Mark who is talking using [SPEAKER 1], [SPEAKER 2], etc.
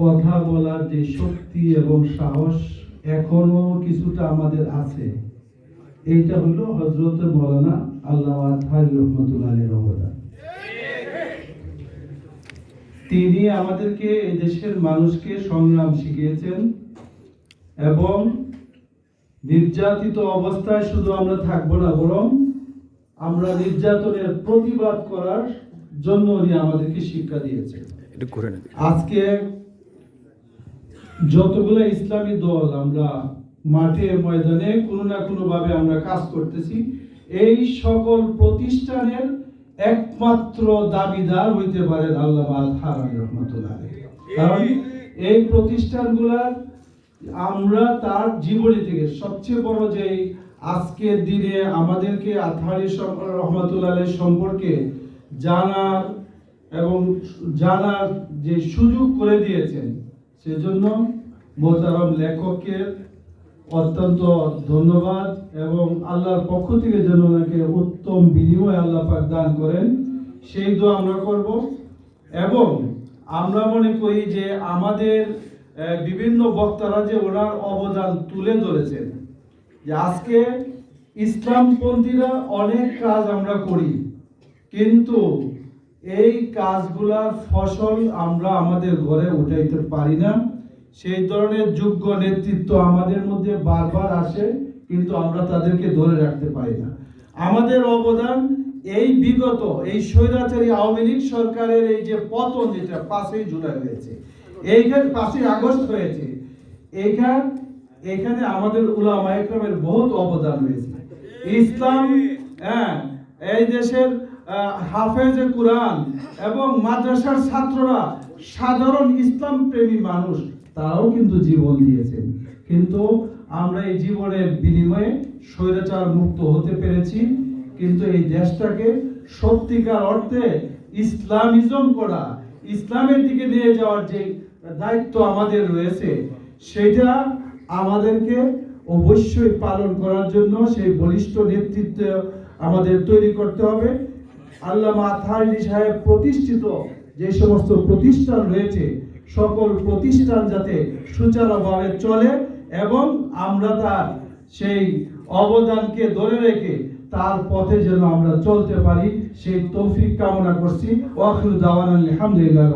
[SPEAKER 1] কথা বলার যে শক্তি এবং সাহস এখনও কিছুটা আমাদের আছে। এইটা হলো হজরত মৌলানা আল্লাহ রহমতুল্লাহ অবদান। তিনি আমাদেরকে দেশের মানুষকে সংগ্রাম শিখিয়েছেন এবং নির্যাতিত অবস্থায় শুধু আমরা থাকব না, বরং আমরা নির্যাতনের প্রতিবাদ করার জন্য উনি আমাদেরকে শিক্ষা দিয়েছেন।
[SPEAKER 2] একটু ঘুরে নিতে
[SPEAKER 1] আজকে যতগুলো ইসলামী দল আমরা মাঠে, ময়দানে কোনো না কোনো ভাবে আমরা কাজ করতেছি, এই সকল প্রতিষ্ঠানের একমাত্র দাবিদার হইতে পারেন আল্লাহ হারানি রহমতুল্লাহ কারণ এই প্রতিষ্ঠানগুলার আমরা তার জীবনী থেকে সবচেয়ে বড় যে আজকের দিনে আমাদেরকে আথারি রহমতুল্লাহ সম্পর্কে জানার এবং জানার যে সুযোগ করে দিয়েছেন, সেজন্য মোতারম লেখককে অত্যন্ত ধন্যবাদ এবং আল্লাহর পক্ষ থেকে যেন ওনাকে উত্তম বিনিময় আল্লাহ পাক দান করেন, সেই দোয়া আমরা করব। এবং আমরা মনে করি যে আমাদের বিভিন্ন বক্তারা যে ওনার অবদান তুলে ধরেছেন, যে আজকে ইসলামপন্থীরা অনেক কাজ আমরা করি, কিন্তু এই কাজগুলার ফসল আমরা আমাদের ঘরে উঠাইতে পারি না। সেই ধরনের যোগ্য নেতৃত্ব আমাদের মধ্যে বারবার আসে, কিন্তু আমরা তাদেরকে ধরে রাখতে পারি না। আমাদের অবদান এই বিগত, এই স্বৈরাচারী আওয়ামী লীগ সরকারের এই যে পতন যেটা পাঁচই জুলাই হয়েছে, এইখানে পাঁচই আগস্ট হয়েছে, এইখান এখানে আমাদের উলামা একরামের বহুত অবদান রয়েছে। ইসলাম হ্যাঁ এই দেশের হাফেজে কোরআন এবং মাদ্রাসার ছাত্ররা সাধারণ ইসলাম প্রেমী মানুষ, তারাও কিন্তু জীবন দিয়েছেন। কিন্তু আমরা এই জীবনের বিনিময়ে স্বৈরাচার মুক্ত হতে পেরেছি, কিন্তু এই দেশটাকে সত্যিকার অর্থে ইসলামিজম করা, ইসলামের দিকে নিয়ে যাওয়ার যে দায়িত্ব আমাদের রয়েছে, সেটা আমাদেরকে অবশ্যই পালন করার জন্য সেই বলিষ্ঠ নেতৃত্ব আমাদের তৈরি করতে হবে। আল্লামা আথারি সাহেব প্রতিষ্ঠিত যে সমস্ত প্রতিষ্ঠান রয়েছে, সকল প্রতিষ্ঠান যাতে সুচারুভাবে চলে এবং আমরা তার সেই অবদানকে ধরে রেখে তার পথে যেন আমরা চলতে পারি, সেই তৌফিক কামনা করছি। ওয়াকুল দাওয়ান আলহামদুলিল্লাহ।